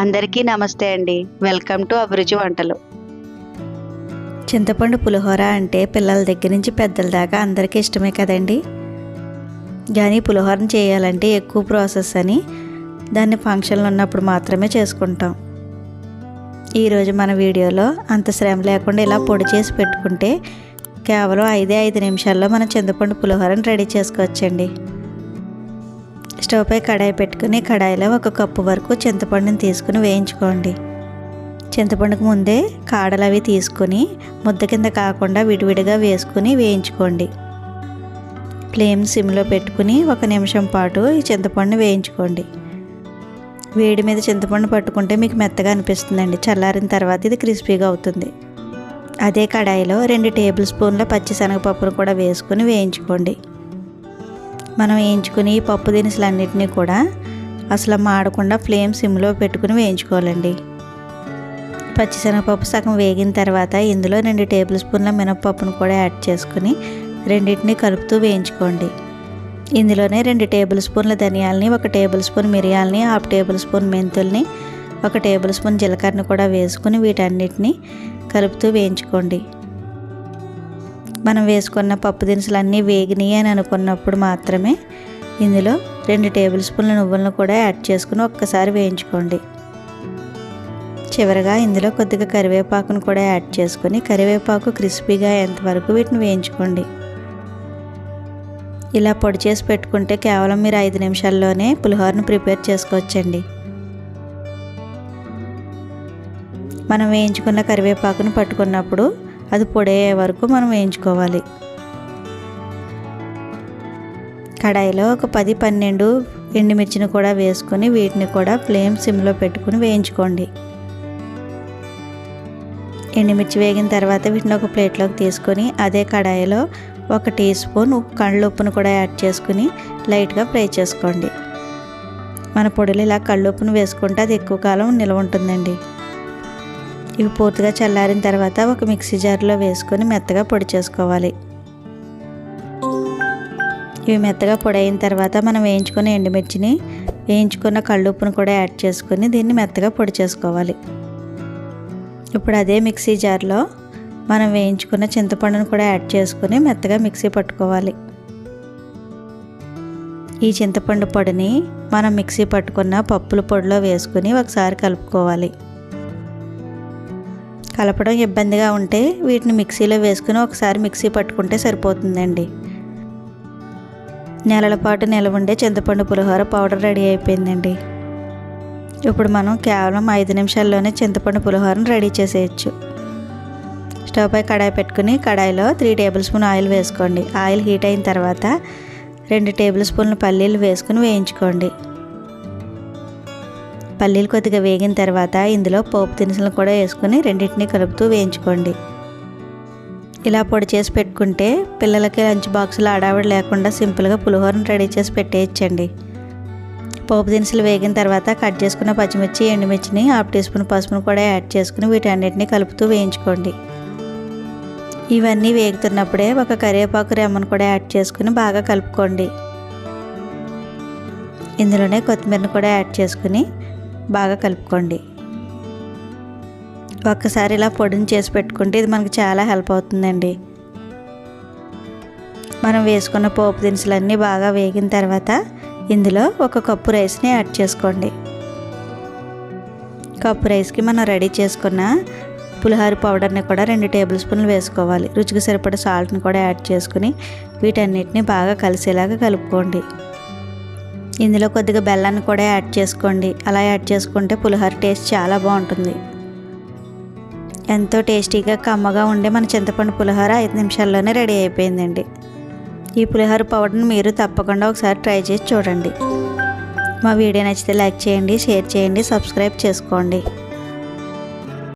అందరికీ నమస్తే అండి. వెల్కమ్ టు అభిరుచి వంటలు. చింతపండు పులిహోర అంటే పిల్లల దగ్గర నుంచి పెద్దల దాకా అందరికీ ఇష్టమే కదండి? కానీ పులిహోరను చేయాలంటే ఎక్కువ ప్రాసెస్ అని దాన్ని ఫంక్షన్లు ఉన్నప్పుడు మాత్రమే చేసుకుంటాం. ఈరోజు మన వీడియోలో అంత శ్రమ లేకుండా ఇలా పొడి చేసి పెట్టుకుంటే కేవలం ఐదే ఐదు నిమిషాల్లో మనం చింతపండు పులిహోరను రెడీ చేసుకోవచ్చండి. స్టవ్ పై కడాయి పెట్టుకుని కడాయిలో ఒక కప్పు వరకు చింతపండుని తీసుకుని వేయించుకోండి. చింతపండుకు ముందే కాడలు అవి తీసుకొని ముద్ద కింద కాకుండా విడివిడిగా వేసుకుని వేయించుకోండి. ఫ్లేమ్ సిమ్లో పెట్టుకుని ఒక నిమిషం పాటు ఈ చింతపండుని వేయించుకోండి. వేడి మీద చింతపండు పట్టుకుంటే మీకు మెత్తగా అనిపిస్తుందండి. చల్లారిన తర్వాత ఇది క్రిస్పీగా అవుతుంది. అదే కడాయిలో రెండు టేబుల్ స్పూన్ల పచ్చిశనగపప్పును కూడా వేసుకుని వేయించుకోండి. మనం వేయించుకుని పప్పు పప్పు దినుసులన్నింటినీ కూడా అసలు మాడకుండా ఫ్లేమ్ సిమ్లో పెట్టుకుని వేయించుకోవాలండి. పచ్చిశనగపప్పు సగం వేగిన తర్వాత ఇందులో రెండు టేబుల్ స్పూన్ల మినపప్పును కూడా యాడ్ చేసుకుని రెండింటిని కలుపుతూ వేయించుకోండి. ఇందులోనే రెండు టేబుల్ స్పూన్ల ధనియాలని ఒక టేబుల్ స్పూన్ మిరియాలని హాఫ్ టేబుల్ స్పూన్ మెంతుల్ని ఒక టేబుల్ స్పూన్ జీలకర్రని కూడా వేసుకుని వీటన్నిటిని కలుపుతూ వేయించుకోండి. మనం వేసుకున్న పప్పు దినుసులు అన్నీ వేగినాయి అని అనుకున్నప్పుడు మాత్రమే ఇందులో రెండు టేబుల్ స్పూన్ల నువ్వులను కూడా యాడ్ చేసుకుని ఒక్కసారి వేయించుకోండి. చివరగా ఇందులో కొద్దిగా కరివేపాకును కూడా యాడ్ చేసుకుని కరివేపాకు క్రిస్పీగా అయ్యేంతవరకు వీటిని వేయించుకోండి. ఇలా పొడి చేసి పెట్టుకుంటే కేవలం మీరు ఐదు నిమిషాల్లోనే పులిహోరను ప్రిపేర్ చేసుకోవచ్చండి. మనం వేయించుకున్న కరివేపాకును పట్టుకున్నప్పుడు అది పొడయ్యే వరకు మనం వేయించుకోవాలి. కడాయిలో ఒక పది పన్నెండు ఎండుమిర్చిని కూడా వేసుకొని వీటిని కూడా ఫ్లేమ్ సిమ్లో పెట్టుకుని వేయించుకోండి. ఎండుమిర్చి వేగిన తర్వాత వీటిని ఒక ప్లేట్లోకి తీసుకొని అదే కడాయిలో ఒక టీ స్పూన్ కళ్ళు ఉప్పును కూడా యాడ్ చేసుకుని లైట్గా ఫ్రై చేసుకోండి. మన పొడిలో ఇలా కళ్ళు ఉప్పును వేసుకుంటే అది ఎక్కువ కాలం నిల్వ ఉంటుందండి. ఇవి పూర్తిగా చల్లారిన తర్వాత ఒక మిక్సీ జార్లో వేసుకొని మెత్తగా పొడి చేసుకోవాలి. ఇవి మెత్తగా పొడి అయిన తర్వాత మనం వేయించుకున్న ఎండుమిర్చిని వేయించుకున్న కళ్ళుప్పును కూడా యాడ్ చేసుకొని దీన్ని మెత్తగా పొడి చేసుకోవాలి. ఇప్పుడు అదే మిక్సీ జార్లో మనం వేయించుకున్న చింతపండును కూడా యాడ్ చేసుకొని మెత్తగా మిక్సీ పట్టుకోవాలి. ఈ చింతపండు పొడిని మనం మిక్సీ పట్టుకున్న పప్పుల పొడిలో వేసుకుని ఒకసారి కలుపుకోవాలి. కలపడం ఇబ్బందిగా ఉంటే వీటిని మిక్సీలో వేసుకుని ఒకసారి మిక్సీ పట్టుకుంటే సరిపోతుందండి. నెలల పాటు నిలవ ఉండే చింతపండు పులిహోర పౌడర్ రెడీ అయిపోయిందండి. ఇప్పుడు మనం కేవలం ఐదు నిమిషాల్లోనే చింతపండు పులిహోరను రెడీ చేసేయచ్చు. స్టవ్ పై కడాయి పెట్టుకుని కడాయిలో త్రీ టేబుల్ స్పూన్ ఆయిల్ వేసుకోండి. ఆయిల్ హీట్ అయిన తర్వాత రెండు టేబుల్ స్పూన్ల పల్లీలు వేసుకుని వేయించుకోండి. పల్లీలు కొద్దిగా వేగిన తర్వాత ఇందులో పోపు దినుసులను కూడా వేసుకొని రెండింటిని కలుపుతూ వేయించుకోండి. ఇలా పొడి చేసి పెట్టుకుంటే పిల్లలకి లంచ్ బాక్సులు ఆడావిడ లేకుండా సింపుల్గా పులిహోరను రెడీ చేసి పెట్టేయచ్చండి. పోపు దినుసులు వేగిన తర్వాత కట్ చేసుకున్న పచ్చిమిర్చి ఎండుమిర్చిని హాఫ్ టీ స్పూన్ పసుపును కూడా యాడ్ చేసుకుని వీటన్నిటిని కలుపుతూ వేయించుకోండి. ఇవన్నీ వేగుతున్నప్పుడే ఒక కరివేపాకు రెమ్మను కూడా యాడ్ చేసుకుని బాగా కలుపుకోండి. ఇందులోనే కొత్తిమీరను కూడా యాడ్ చేసుకుని బాగా కలుపుకోండి. ఒక్కసారి ఇలా పొడిని చేసి పెట్టుకుంటే ఇది మనకు చాలా హెల్ప్ అవుతుందండి. మనం వేసుకున్న పోపు దినుసులన్నీ బాగా వేగిన తర్వాత ఇందులో ఒక కప్పు రైస్ని యాడ్ చేసుకోండి. కప్పు రైస్కి మనం రెడీ చేసుకున్న పులిహోర పౌడర్ని కూడా రెండు టేబుల్ స్పూన్లు వేసుకోవాలి. రుచికి సరిపడే సాల్ట్ని కూడా యాడ్ చేసుకుని వీటన్నిటిని బాగా కలిసేలాగా కలుపుకోండి. ఇందులో కొద్దిగా బెల్లాన్ని కూడా యాడ్ చేసుకోండి. అలా యాడ్ చేసుకుంటే పులిహోర టేస్ట్ చాలా బాగుంటుంది. ఎంతో టేస్టీగా కమ్మగా ఉండే మన చింతపండు పులిహోర ఐదు నిమిషాల్లోనే రెడీ అయిపోయిందండి. ఈ పులిహోర పౌడర్ని మీరు తప్పకుండా ఒకసారి ట్రై చేసి చూడండి. మా వీడియో నచ్చితే లైక్ చేయండి షేర్ చేయండి సబ్స్క్రైబ్ చేసుకోండి.